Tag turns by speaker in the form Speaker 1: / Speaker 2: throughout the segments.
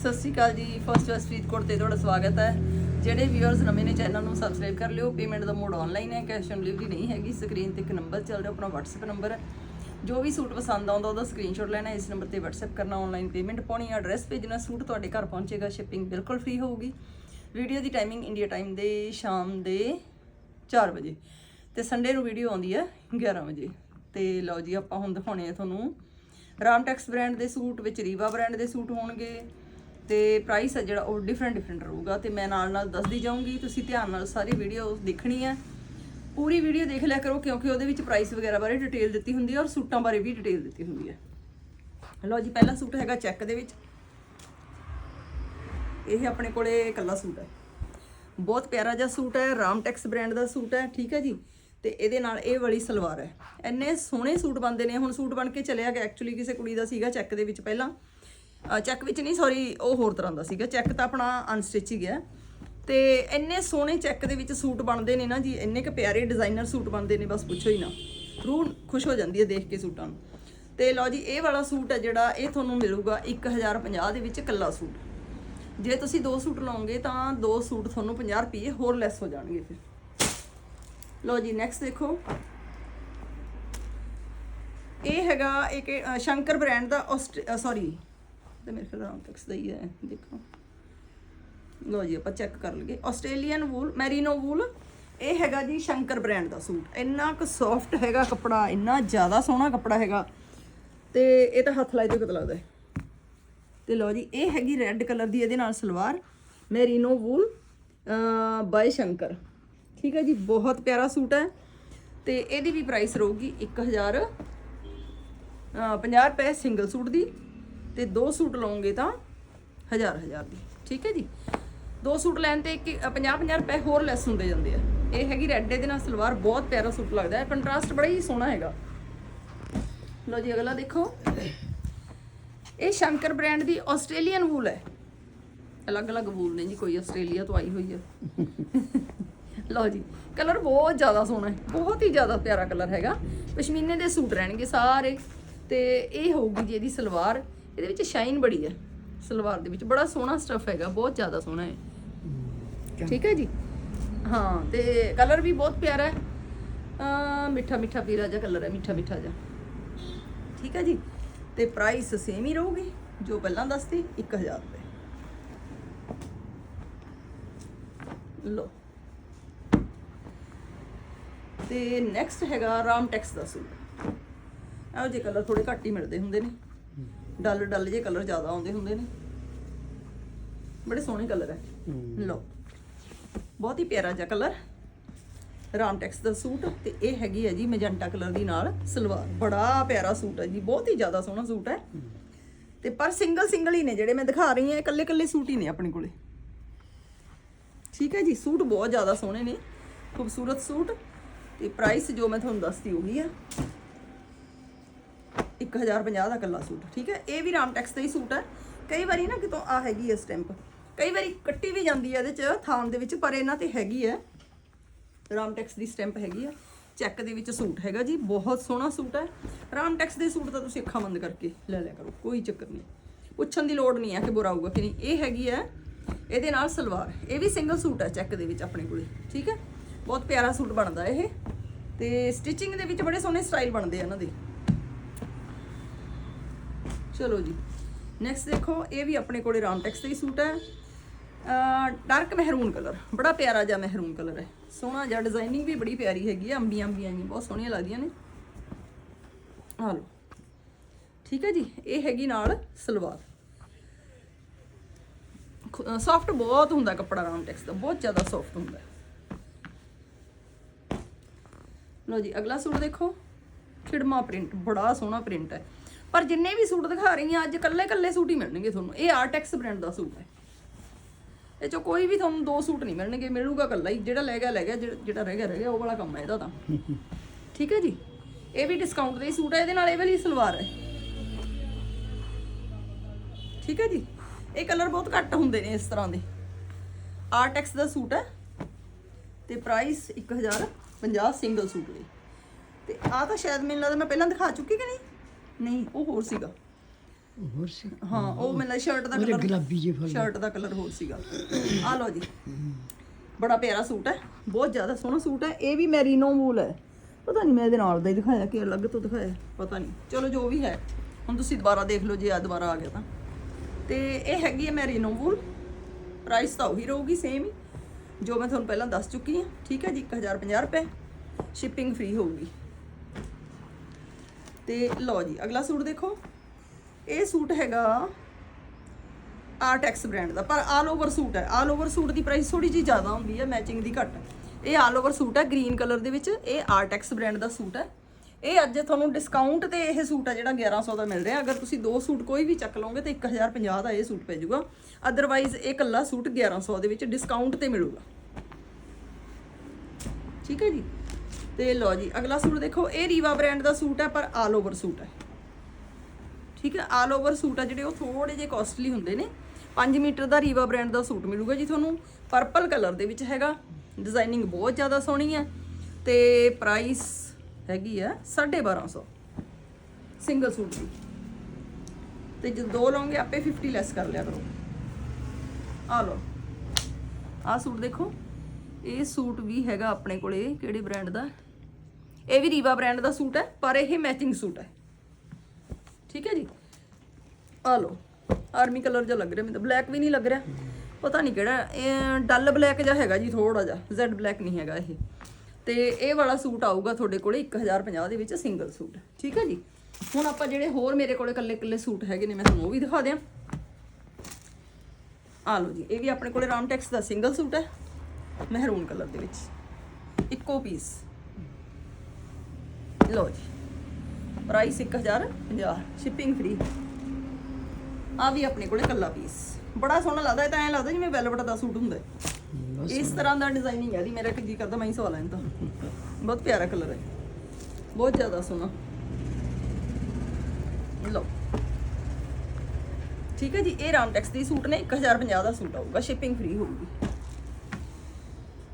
Speaker 1: ਸਤਿ ਸ਼੍ਰੀ ਅਕਾਲ ਜੀ। First West Faridkot ਤੇ ਤੁਹਾਡਾ ਸਵਾਗਤ ਹੈ। ਜਿਹੜੇ ਵੀਅਰਸ ਨਵੇਂ ਨੇ ਚੈਨਲ ਨੂੰ ਸਬਸਕ੍ਰਾਈਬ ਕਰ ਲਿਓ। ਪੇਮੈਂਟ ਦਾ ਮੋਡ ਆਨਲਾਈਨ ਹੈ ਕੈਸ਼ ਔਨ ਡਿਲੀਵਰੀ ਨਹੀਂ ਹੈਗੀ। ਸਕਰੀਨ ਤੇ ਇੱਕ ਨੰਬਰ ਚੱਲ ਰਿਹਾ, ਆਪਣਾ WhatsApp ਨੰਬਰ ਹੈ ਜੋ ਵੀ ਸੂਟ ਪਸੰਦ ਆਉਂਦਾ, ਉਹਦਾ ਸਕਰੀਨਸ਼ਾਟ ਲੈਣਾ। ਇਸ ਨੰਬਰ ਤੇ WhatsApp ਕਰਨਾ ਆਨਲਾਈਨ ਪੇਮੈਂਟ ਪਾਉਣੀ ਐਡਰੈਸ ਭੇਜਣਾ ਸੂਟ ਤੁਹਾਡੇ ਘਰ ਪਹੁੰਚੇਗਾ ਸ਼ਿਪਿੰਗ ਬਿਲਕੁਲ ਫ੍ਰੀ ਹੋਊਗੀ। ਵੀਡੀਓ ਦੀ ਟਾਈਮਿੰਗ ਇੰਡੀਆ ਟਾਈਮ ਦੇ ਸ਼ਾਮ ਦੇ 4 ਵਜੇ। ਤੇ ਸੰਡੇ ਨੂੰ ਵੀਡੀਓ ਆਉਂਦੀ ਹੈ 11 ਵਜੇ। ਤੇ ਲਓ ਜੀ, ਆਪਾਂ ਹੁਣ ਦਿਖਾਉਣੇ ਆ ਤੁਹਾਨੂੰ। ਰਾਮਟੈਕਸ ਬ੍ਰਾਂਡ ਦੇ ਸੂਟ ਵਿੱਚ ਰੀਵਾ ਬ੍ਰਾਂਡ ਦੇ ਸੂਟ ਹੋਣਗੇ। ਤੇ ਪ੍ਰਾਈਸ ਹੈ ਜਿਹੜਾ ਉਹ ਡਿਫਰੈਂਟ ਡਿਫਰੈਂਟ ਰਹੂਗਾ ਤੇ ਮੈਂ ਨਾਲ ਨਾਲ ਦੱਸਦੀ ਜਾਊਂਗੀ, ਤੁਸੀਂ ਧਿਆਨ ਨਾਲ ਸਾਰੀ ਵੀਡੀਓ ਦੇਖਣੀ ਹੈ। ਪੂਰੀ ਵੀਡੀਓ ਦੇਖ ਲਿਆ ਕਰੋ ਕਿਉਂਕਿ ਉਹਦੇ ਵਿੱਚ ਪ੍ਰਾਈਸ ਵਗੈਰਾ ਬਾਰੇ ਡਿਟੇਲ ਦਿੱਤੀ ਹੁੰਦੀ ਹੈ ਔਰ ਸੂਟਾਂ ਬਾਰੇ ਵੀ ਡਿਟੇਲ ਦਿੱਤੀ ਹੁੰਦੀ ਹੈ। ਲਓ ਜੀ, ਪਹਿਲਾ ਸੂਟ ਹੈਗਾ ਚੈੱਕ ਦੇ ਵਿੱਚ। ਇਹ ਆਪਣੇ ਕੋਲੇ ਇਕੱਲਾ ਸੂਟ ਹੈ। ਬਹੁਤ ਪਿਆਰਾ ਜਿਹਾ ਸੂਟ ਹੈ, ਰਾਮਟੈਕਸ ਬ੍ਰਾਂਡ ਦਾ ਸੂਟ ਹੈ, ਠੀਕ ਹੈ ਜੀ? ਤੇ ਇਹਦੇ ਨਾਲ ਇਹ ਵਾਲੀ ਸਲਵਾਰ ਹੈ। ਇੰਨੇ ਸੋਹਣੇ ਸੂਟ ਬਣਦੇ ਨੇ, ਹੁਣ ਸੂਟ ਬਣ ਕੇ ਚਲਿਆ ਗਿਆ ਐਕਚੁਅਲੀ ਕਿਸੇ ਕੁੜੀ ਦਾ ਸੀਗਾ ਚੈੱਕ ਦੇ ਵਿੱਚ ਪਹਿਲਾਂ। ਚੈੱਕ ਵਿੱਚ ਨਹੀਂ ਸੌਰੀ ਉਹ ਹੋਰ ਤਰ੍ਹਾਂ ਦਾ ਸੀਗਾ। ਚੈੱਕ ਤਾਂ ਆਪਣਾ ਅਨਸਟਿਚ ਹੀ ਗਿਆ। ਤੇ ਇੰਨੇ ਸੋਹਣੇ ਚੈੱਕ ਦੇ ਵਿੱਚ ਸੂਟ ਬਣਦੇ ਨੇ ਨਾ ਜੀ, ਇੰਨੇ ਕੁ ਪਿਆਰੇ ਡਿਜ਼ਾਈਨਰ ਸੂਟ ਬਣਦੇ ਨੇ, ਬਸ ਪੁੱਛੋ ਹੀ ਨਾ। ਰੂਹ ਖੁਸ਼ ਹੋ ਜਾਂਦੀ ਹੈ ਦੇਖ ਕੇ ਸੂਟਾਂ ਨੂੰ। ਤੇ ਲਓ ਜੀ, ਇਹ ਵਾਲਾ ਸੂਟ ਹੈ ਜਿਹੜਾ, ਇਹ ਤੁਹਾਨੂੰ ਮਿਲੂਗਾ 1050 ਦੇ ਵਿੱਚ ਇਕੱਲਾ ਸੂਟ। ਜੇ ਤੁਸੀਂ ਦੋ ਸੂਟ ਲਾਉਂਗੇ ਤਾਂ ਦੋ ਸੂਟ ਤੁਹਾਨੂੰ 50 ਰੁਪਏ ਹੋਰ ਲੈਸ ਹੋ ਜਾਣਗੇ ਫਿਰ। ਲਓ ਜੀ ਨੈਕਸਟ ਦੇਖੋ। ਇਹ ਹੈਗਾ ਇੱਕ ਸ਼ੰਕਰ ਬ੍ਰਾਂਡ ਦਾ ਸੌਰੀ ਤੇ ਮੇਰੇ ਖਿਆਲ ਰਾਮ ਤੱਕ ਦਾ ਹੀ ਹੈ ਦੇਖੋ। ਲਓ ਜੀ, ਆਪਾਂ ਚੈੱਕ ਕਰ ਲਈਏ। ਆਸਟ੍ਰੇਲੀਅਨ ਵੂਲ ਮੈਰੀਨੋ ਵੂਲ ਇਹ ਹੈਗਾ ਜੀ ਸ਼ੰਕਰ ਬ੍ਰਾਂਡ ਦਾ ਸੂਟ। ਇੰਨਾ ਕੁ ਸੌਫਟ ਹੈਗਾ ਕੱਪੜਾ, ਇੰਨਾ ਜ਼ਿਆਦਾ ਸੋਹਣਾ ਕੱਪੜਾ ਹੈਗਾ। ਤੇ ਇਹ ਤਾਂ ਹੱਥ ਲਾਈ ਤੇ ਪਤਾ ਲੱਗਦਾ ਹੈ। ਤੇ ਲਓ ਜੀ, ਇਹ ਹੈਗੀ ਰੈੱਡ ਕਲਰ ਦੀ, ਇਹਦੇ ਨਾਲ salwar merino wool by Shankar. ਠੀਕ ਹੈ ਜੀ, ਬਹੁਤ ਪਿਆਰਾ ਸੂਟ ਹੈ। ਤੇ ਇਹਦੀ ਵੀ ਪ੍ਰਾਈਸ ਰਹੂਗੀ 1000 ਅਹ 50 ਰੁਪਏ ਸਿੰਗਲ ਸੂਟ ਦੀ। ਤੇ ਦੋ ਸੂਟ ਲਓਗੇ ਤਾਂ 1000 1000 ਦੀ, ਠੀਕ ਹੈ ਜੀ? ਦੋ ਸੂਟ ਲੈਣ ਤੇ 50 50 ਰੁਪਏ ਹੋਰ ਲੈਸ ਹੁੰਦੇ ਜਾਂਦੇ ਆ। ਇਹ ਹੈਗੀ ਰੈੱਡ ਦੇ ਨਾਲ ਸਲਵਾਰ, ਬਹੁਤ ਪਿਆਰਾ ਸੂਟ ਲੱਗਦਾ ਹੈ। ਕੰਟਰਾਸਟ ਬੜਾ ਹੀ ਸੋਹਣਾ ਹੈਗਾ। ਲਓ ਜੀ, ਅਗਲਾ ਦੇਖੋ। ਇਹ ਸ਼ੰਕਰ ਬ੍ਰਾਂਡ ਦੀ ਆਸਟ੍ਰੇਲੀਅਨ ਵੂਲ ਹੈ। ਅਲੱਗ-ਅਲੱਗ ਵੂਲ ਨੇ ਜੀ, ਕੋਈ ਆਸਟ੍ਰੇਲੀਆ ਤੋਂ ਆਈ ਹੋਈ ਹੈ ਲਓ ਜੀ ਕਲਰ ਬਹੁਤ ਜ਼ਿਆਦਾ ਸੋਹਣਾ ਹੈ। ਬਹੁਤ ਹੀ ਜ਼ਿਆਦਾ ਪਿਆਰਾ ਕਲਰ ਹੈਗਾ। ਪਸ਼ਮੀਨੇ ਦੇ ਸੂਟ ਰਹਿਣਗੇ ਸਾਰੇ। ਤੇ ਇਹ ਹੋਊਗੀ ਜੀ ਇਹਦੀ ਸਲਵਾਰ। ਇਹਦੇ ਵਿੱਚ ਸ਼ਾਈਨ ਬੜੀ ਹੈ ਸਲਵਾਰ ਦੇ ਵਿੱਚ। ਬੜਾ ਸੋਹਣਾ ਸਟਫ ਹੈਗਾ ਬਹੁਤ ਜ਼ਿਆਦਾ ਸੋਹਣਾ ਹੈ ਠੀਕ ਹੈ ਜੀ? ਹਾਂ ਤੇ ਕਲਰ ਵੀ ਬਹੁਤ ਪਿਆਰਾ ਹੈ। ਅਹ ਮਿੱਠਾ ਮਿੱਠਾ ਪੀਲਾ ਜਿਹਾ ਕਲਰ ਹੈ ਮਿੱਠਾ ਮਿੱਠਾ ਜਿਹਾ। ਠੀਕ ਹੈ ਜੀ? ਤੇ ਪ੍ਰਾਈਸ ਸੇਮ ਹੀ ਰਹੂਗੀ ਜੋ ਪਹਿਲਾਂ ਦੱਸਤੀ 1000 ਰੁਪਏ। ਲੋ ਤੇ ਨੈਕਸਟ ਹੈਗਾ ਰਾਮਟੈਕਸ ਦਾ ਸੂਟ। ਇਹੋ ਜਿਹੇ ਕਲਰ ਥੋੜੇ ਘੱਟ ਹੀ ਮਿਲਦੇ ਹੁੰਦੇ ਨੇ। ਡਲ ਡਲ ਜਿਹੇ ਕਲਰ ਜ਼ਿਆਦਾ ਆਉਂਦੇ ਹੁੰਦੇ ਨੇ। ਬੜੇ ਸੋਹਣੇ ਕਲਰ ਹੈ। ਲੋ ਬਹੁਤ ਹੀ ਪਿਆਰਾ ਜਿਹਾ ਕਲਰ ਰਾਮਟੈਕਸ ਦਾ ਸੂਟ ਤੇ ਇਹ ਹੈਗੀ ਹੈ ਜੀ ਮੈਜੈਂਟਾ ਕਲਰ ਦੀ ਨਾਲ ਸਲਵਾਰ। ਬੜਾ ਪਿਆਰਾ ਸੂਟ ਹੈ ਜੀ ਬਹੁਤ ਹੀ ਜ਼ਿਆਦਾ ਸੋਹਣਾ ਸੂਟ ਹੈ। ਤੇ ਪਰ ਸਿੰਗਲ ਸਿੰਗਲ ਹੀ ਨੇ ਜਿਹੜੇ ਮੈਂ ਦਿਖਾ ਰਹੀ ਹਾਂ ਇਕੱਲੇ ਇਕੱਲੇ ਸੂਟ ਹੀ ਨੇ ਆਪਣੇ ਕੋਲੇ। ਠੀਕ ਹੈ ਜੀ ਸੂਟ ਬਹੁਤ ਜ਼ਿਆਦਾ ਸੋਹਣੇ ਨੇ। ਖੂਬਸੂਰਤ ਸੂਟ। ਤੇ ਪ੍ਰਾਈਸ ਜੋ ਮੈਂ ਤੁਹਾਨੂੰ ਦੱਸਤੀ ਹੋਗੀ ਆ। 1050 ਦਾ ਇਕੱਲਾ ਸੂਟ, ਠੀਕ ਹੈ? ਇਹ ਵੀ ਰਾਮ ਟੈਕਸ ਦਾ ਹੀ ਸੂਟ ਹੈ। ਕਈ ਵਾਰੀ ਨਾ ਕਿਤੋਂ ਆ ਹੈਗੀ ਹੈ ਸਟੈਂਪ। ਕਈ ਵਾਰੀ ਕੱਟੀ ਵੀ ਜਾਂਦੀ ਹੈ ਇਹਦੇ ਚ, ਥਾਨ ਦੇ ਵਿੱਚ, ਪਰ ਇਹਨਾਂ ਤੇ ਹੈਗੀ ਹੈ। ਰਾਮ ਟੈਕਸ ਦੀ ਸਟੈਂਪ ਹੈਗੀ ਆ ਚੈੱਕ ਦੇ ਵਿੱਚ ਸੂਟ ਹੈਗਾ ਜੀ, ਬਹੁਤ ਸੋਹਣਾ ਸੂਟ ਹੈ। ਰਾਮ ਟੈਕਸ ਦੇ ਸੂਟ ਤਾਂ ਤੁਸੀਂ ਅੱਖਾਂ ਬੰਦ ਕਰਕੇ ਲੈ ਲਿਆ ਕਰੋ, ਕੋਈ ਚੱਕਰ ਨਹੀਂ। ਪੁੱਛਣ ਦੀ ਲੋੜ ਨਹੀਂ ਹੈ ਕਿ ਬੁਰਾ ਹੋਊਗਾ ਕਿ ਨਹੀਂ। ਇਹ ਹੈਗੀ ਹੈ, ਇਹਦੇ ਨਾਲ ਸਲਵਾਰ। ਇਹ ਵੀ ਸਿੰਗਲ ਸੂਟ ਹੈ ਚੈੱਕ ਦੇ ਵਿੱਚ ਆਪਣੇ ਕੋਲੇ, ਠੀਕ ਹੈ? ਬਹੁਤ ਪਿਆਰਾ ਸੂਟ ਬਣਦਾ ਇਹ। ਤੇ ਸਟਿਚਿੰਗ ਦੇ ਵਿੱਚ ਬੜੇ ਸੋਹਣੇ ਸਟਾਈਲ ਬਣਦੇ ਆ ਇਹਨਾਂ ਦੇ। ਚਲੋ ਜੀ। ਨੈਕਸਟ ਦੇਖੋ, ਇਹ ਵੀ ਆਪਣੇ ਕੋਲੇ ਰਾਮਟੈਕਸ ਦਾ ਹੀ ਸੂਟ ਹੈ। ਡਾਰਕ ਮਹਿਰੂਨ ਕਲਰ ਬੜਾ ਪਿਆਰਾ ਜਿਹਾ ਮਹਿਰੂਨ ਕਲਰ ਹੈ। ਸੋਹਣਾ ਜਿਹਾ ਡਿਜ਼ਾਈਨਿੰਗ ਵੀ ਬੜੀ ਪਿਆਰੀ ਹੈਗੀ ਹੈ ਅੰਬੀਆਂ ਅੰਬੀਆਂ ਜੀ, ਬਹੁਤ ਸੋਹਣੀਆਂ ਲੱਗਦੀਆਂ ਨੇ। ਆ ਲਓ। ਠੀਕ ਹੈ ਜੀ, ਇਹ ਹੈਗੀ ਨਾਲ ਸਲਵਾਰ। ਸੌਫਟ ਬਹੁਤ ਹੁੰਦਾ ਕੱਪੜਾ ਰਾਮਟੈਕਸ ਦਾ, ਬਹੁਤ ਜ਼ਿਆਦਾ ਸੌਫਟ ਹੁੰਦਾ ਲਓ ਜੀ, ਅਗਲਾ ਸੂਟ ਦੇਖੋ। ਖਿੜਮਾ ਪ੍ਰਿੰਟ ਬੜਾ ਸੋਹਣਾ ਪ੍ਰਿੰਟ ਹੈ। ਪਰ ਜਿੰਨੇ ਵੀ ਸੂਟ ਦਿਖਾ ਰਹੀ ਹਾਂ, ਅੱਜ ਕੱਲੇ ਕੱਲੇ ਸੂਟ ਹੀ ਮਿਲਣਗੇ ਤੁਹਾਨੂੰ। ਇਹ ਆਰਟੈਕਸ ਬ੍ਰਾਂਡ ਦਾ ਸੂਟ ਹੈ। ਇਹ ਚੋਂ ਕੋਈ ਵੀ ਤੁਹਾਨੂੰ ਦੋ ਸੂਟ ਨਹੀਂ ਮਿਲਣਗੇ, ਮਿਲੂਗਾ ਕੱਲਾ ਹੀ। ਜਿਹੜਾ ਲੈ ਗਿਆ ਲੈ ਗਿਆ, ਜਿਹੜਾ ਜਿਹੜਾ ਰਹਿ ਗਿਆ ਰਹਿ ਗਿਆ, ਉਹ ਵਾਲਾ ਕੰਮ ਹੈ ਇਹਦਾ ਤਾਂ। ਠੀਕ ਹੈ ਜੀ? ਇਹ ਵੀ ਡਿਸਕਾਊਂਟ ਦੇ ਹੀ ਸੂਟ ਹੈ, ਇਹਦੇ ਨਾਲ ਇਹ ਵਾਲੀ ਸਲਵਾਰ ਹੈ। ਠੀਕ ਹੈ ਜੀ? ਇਹ ਕਲਰ ਬਹੁਤ ਘੱਟ ਹੁੰਦੇ ਨੇ ਇਸ ਤਰ੍ਹਾਂ ਦੇ। ਆਰਟੈਕਸ ਦਾ ਸੂਟ ਹੈ ਤੇ ਪ੍ਰਾਈਸ 1050 ਸਿੰਗਲ ਸੂਟ ਲਈ ਤੇ ਆ ਤਾਂ ਸ਼ਾਇਦ ਮੈਨੂੰ ਲੱਗਦਾ ਮੈਂ ਪਹਿਲਾਂ ਦਿਖਾ ਚੁੱਕੀ ਕਿ ਨਹੀਂ? ਨਹੀਂ ਉਹ ਹੋਰ ਸੀਗਾ।
Speaker 2: ਹੋਰ ਸੀ?
Speaker 1: ਹਾਂ ਉਹ ਮੈਨੂੰ ਸ਼ਰਟ ਦਾ
Speaker 2: ਉਹਦੇ
Speaker 1: ਕਲਰ
Speaker 2: ਗੁਲਾਬੀ ਜਿਹੇ ਫੁੱਲ।
Speaker 1: ਸ਼ਰਟ ਦਾ ਕਲਰ ਹੋਰ ਸੀਗਾ। ਆ ਲਓ ਜੀ। ਬੜਾ ਪਿਆਰਾ ਸੂਟ ਹੈ। ਬਹੁਤ ਜ਼ਿਆਦਾ ਸੋਹਣਾ ਸੂਟ ਹੈ। ਇਹ ਵੀ ਮੈਰੀਨੋ ਵੂਲ ਹੈ। ਪਤਾ ਨਹੀਂ ਮੈਂ ਇਹਦੇ ਨਾਲ ਦਾ ਹੀ ਦਿਖਾਇਆ ਕਿ ਅਲੱਗ ਤੋਂ ਦਿਖਾਇਆ। ਪਤਾ ਨਹੀਂ। ਚਲੋ ਜੋ ਵੀ ਹੈ। ਹੁਣ ਤੁਸੀਂ ਦੁਬਾਰਾ ਦੇਖ ਲਓ ਜੇ ਆ ਦੁਬਾਰਾ ਆ ਗਿਆ ਤਾਂ। ਤੇ ਇਹ ਹੈਗੀ ਹੈ ਮੈਰੀਨੋ ਵੂਲ। ਪ੍ਰਾਈਸ ਤਾਂ ਉਹੀ ਰਹੂਗੀ ਸੇਮ ਹੀ। ਜੋ ਮੈਂ ਤੁਹਾਨੂੰ ਪਹਿਲਾਂ ਦੱਸ ਚੁੱਕੀ ਹਾਂ। ਠੀਕ ਹੈ ਜੀ 1050 ਰੁਪਏ। ਸ਼ਿਪਿੰਗ ਫ੍ਰੀ ਹੋਊਗੀ। ਤੇ ਲਓ ਜੀ, ਅਗਲਾ ਸੂਟ ਦੇਖੋ। ਇਹ ਸੂਟ ਹੈਗਾ ਆਰਟੈਕਸ ਬ੍ਰਾਂਡ ਦਾ, ਪਰ ਆਲ ਓਵਰ ਸੂਟ ਹੈ। ਆਲ ਓਵਰ ਸੂਟ ਦੀ ਪ੍ਰਾਈਸ ਥੋੜੀ ਜੀ ਜ਼ਿਆਦਾ ਹੁੰਦੀ ਹੈ ਮੈਚਿੰਗ ਦੀ ਘੱਟ। ਇਹ ਆਲ ਓਵਰ ਸੂਟ ਹੈ ਗ੍ਰੀਨ ਕਲਰ ਦੇ ਵਿੱਚ। ਇਹ ਆਰਟੈਕਸ ਬ੍ਰਾਂਡ ਦਾ ਸੂਟ ਹੈ। ਇਹ ਅੱਜ ਤੁਹਾਨੂੰ ਡਿਸਕਾਊਂਟ ਤੇ ਇਹ ਸੂਟ ਆ ਜਿਹੜਾ 1100 ਦਾ ਮਿਲ ਰਿਹਾ। ਅਗਰ ਤੁਸੀਂ ਦੋ ਸੂਟ ਕੋਈ ਵੀ ਚੱਕ ਲਓਗੇ ਤੇ 1050 ਦਾ ਇਹ ਸੂਟ ਪੈ ਜਾਊਗਾ। ਅਦਰਵਾਈਜ਼ ਇਹ ਇਕੱਲਾ ਸੂਟ 1100 ਦੇ ਵਿੱਚ ਡਿਸਕਾਊਂਟ ਤੇ ਮਿਲੂਗਾ। ਠੀਕ ਹੈ ਜੀ? ਤੇ ਲਓ ਜੀ, ਅਗਲਾ ਸੂਟ ਦੇਖੋ, ਇਹ ਰੀਵਾ ਬ੍ਰਾਂਡ ਦਾ ਸੂਟ ਹੈ, ਪਰ ਆਲ ਓਵਰ ਸੂਟ ਹੈ। ਠੀਕ ਹੈ ਆਲ ਓਵਰ ਸੂਟ ਆ ਜਿਹੜੇ ਉਹ ਥੋੜੇ ਜਿਹੇ ਕਾਸਟਲੀ ਹੁੰਦੇ ਨੇ। 5 ਮੀਟਰ ਦਾ ਰੀਵਾ ਬ੍ਰਾਂਡ ਦਾ ਸੂਟ ਮਿਲੂਗਾ ਜੀ ਤੁਹਾਨੂੰ। ਪਰਪਲ ਕਲਰ ਦੇ ਵਿੱਚ ਹੈਗਾ। ਡਿਜ਼ਾਈਨਿੰਗ ਬਹੁਤ ਜ਼ਿਆਦਾ ਸੋਹਣੀ ਹੈ। ਤੇ ਪ੍ਰਾਈਸ ਹੈਗੀ ਆ 1250 ਸਿੰਗਲ ਸੂਟ ਦੀ। ਤੇ ਜੇ ਦੋ ਲਓਗੇ, ਆਪੇ 50 ਲੈਸ ਕਰ ਲਿਆ ਕਰੋ। ਆ ਲਓ। ਆ ਸੂਟ ਦੇਖੋ। ਇਹ ਸੂਟ ਵੀ ਹੈਗਾ ਆਪਣੇ ਕੋਲੇ, ਕਿਹੜੇ ਬ੍ਰਾਂਡ ਦਾ? ਇਹ ਵੀ ਰੀਵਾ ਬ੍ਰਾਂਡ ਦਾ ਸੂਟ ਹੈ, ਪਰ ਇਹ ਮੈਚਿੰਗ ਸੂਟ ਹੈ। ਠੀਕ ਹੈ ਜੀ? ਆ ਲਓ ਆਰਮੀ ਕਲਰ ਜਿਹਾ ਲੱਗ ਰਿਹਾ ਮੈਨੂੰ ਬਲੈਕ ਵੀ ਨਹੀਂ ਲੱਗ ਰਿਹਾ। ਪਤਾ ਨਹੀਂ ਕਿਹੜਾ, ਇਹ ਡਲ ਬਲੈਕ ਜਿਹਾ ਹੈਗਾ ਜੀ ਥੋੜਾ ਜਿਹਾ ਜ਼ੈਡ ਬਲੈਕ ਨਹੀਂ ਹੈਗਾ ਇਹ। ਤੇ ਇਹ ਵਾਲਾ ਸੂਟ ਆਊਗਾ ਤੁਹਾਡੇ ਕੋਲੇ 1050 ਦੇ ਵਿੱਚ ਸਿੰਗਲ ਸੂਟ। ਠੀਕ ਹੈ ਜੀ? ਹੁਣ ਆਪਾਂ ਜਿਹੜੇ ਹੋਰ ਮੇਰੇ ਕੋਲੇ ਕੱਲੇ ਕੱਲੇ ਸੂਟ ਹੈਗੇ ਨੇ, ਮੈਂ ਤੁਹਾਨੂੰ ਉਹ ਵੀ ਦਿਖਾ ਦਿਆਂ। ਆ ਲਓ ਜੀ, ਇਹ ਵੀ ਆਪਣੇ ਕੋਲੇ ਰਾਮਟੈਕਸ ਦਾ ਸਿੰਗਲ ਸੂਟ ਹੈ। ਮਹਿਰੂਨ ਕਲਰ ਦੇ ਵਿੱਚ। ਇੱਕੋ ਪੀਸ ਲਓ ਜੀ। ਪ੍ਰਾਈਸ 1050 ਸ਼ਿਪਿੰਗ ਫ੍ਰੀ ਆ ਵੀ ਆਪਣੇ ਕੋਲੇ ਕੱਲਾ ਪੀਸ ਬੜਾ ਸੋਹਣਾ ਲੱਗਦਾ ਇਹ ਤਾਂ ਐਂ ਲੱਗਦਾ ਜਿਵੇਂ ਵੈਲਵਟ ਦਾ ਸੂਟ ਹੁੰਦਾ। ਹੈ ਇਸ ਤਰ੍ਹਾਂ ਦਾ ਡਿਜ਼ਾਈਨਿੰਗ ਹੈ ਦੀ ਮੇਰਾ ਕੀ ਕਰਦਾ ਮੈਂ ਹੀ ਸਵਾ ਲੈਣ ਤਾਂ। ਬਹੁਤ ਪਿਆਰਾ ਕਲਰ ਹੈ। ਬਹੁਤ ਜ਼ਿਆਦਾ ਸੋਹਣਾ। ਲਓ। ਠੀਕ ਹੈ ਜੀ ਇਹ ਰਾਮਟੈਕਸ ਦੀ ਸੂਟ ਨੇ। 1050 ਦਾ ਸੂਟ ਆਊਗਾ ਸ਼ਿਪਿੰਗ ਫ੍ਰੀ ਹੋਊਗੀ।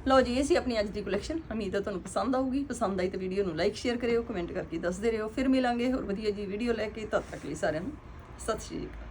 Speaker 1: ਲਓ ਜੀ, ਇਹ ਸੀ ਆਪਣੀ ਅੱਜ ਦੀ ਕਲੈਕਸ਼ਨ ਉਮੀਦ ਹੈ ਤੁਹਾਨੂੰ ਪਸੰਦ ਆਊਗੀ। ਪਸੰਦ ਆਈ ਤਾਂ ਵੀਡੀਓ ਨੂੰ ਲਾਈਕ ਸ਼ੇਅਰ ਕਰਿਓ ਕਮੈਂਟ ਕਰਕੇ ਦੱਸਦੇ ਰਹੋ। ਫਿਰ ਮਿਲਾਂਗੇ ਹੋਰ ਵਧੀਆ ਜੀ ਵੀਡੀਓ ਲੈ ਕੇ। ਤਦ ਤੱਕ ਲਈ ਸਾਰਿਆਂ ਨੂੰ, ਸਤਿ ਸ਼੍ਰੀ ਅਕਾਲ।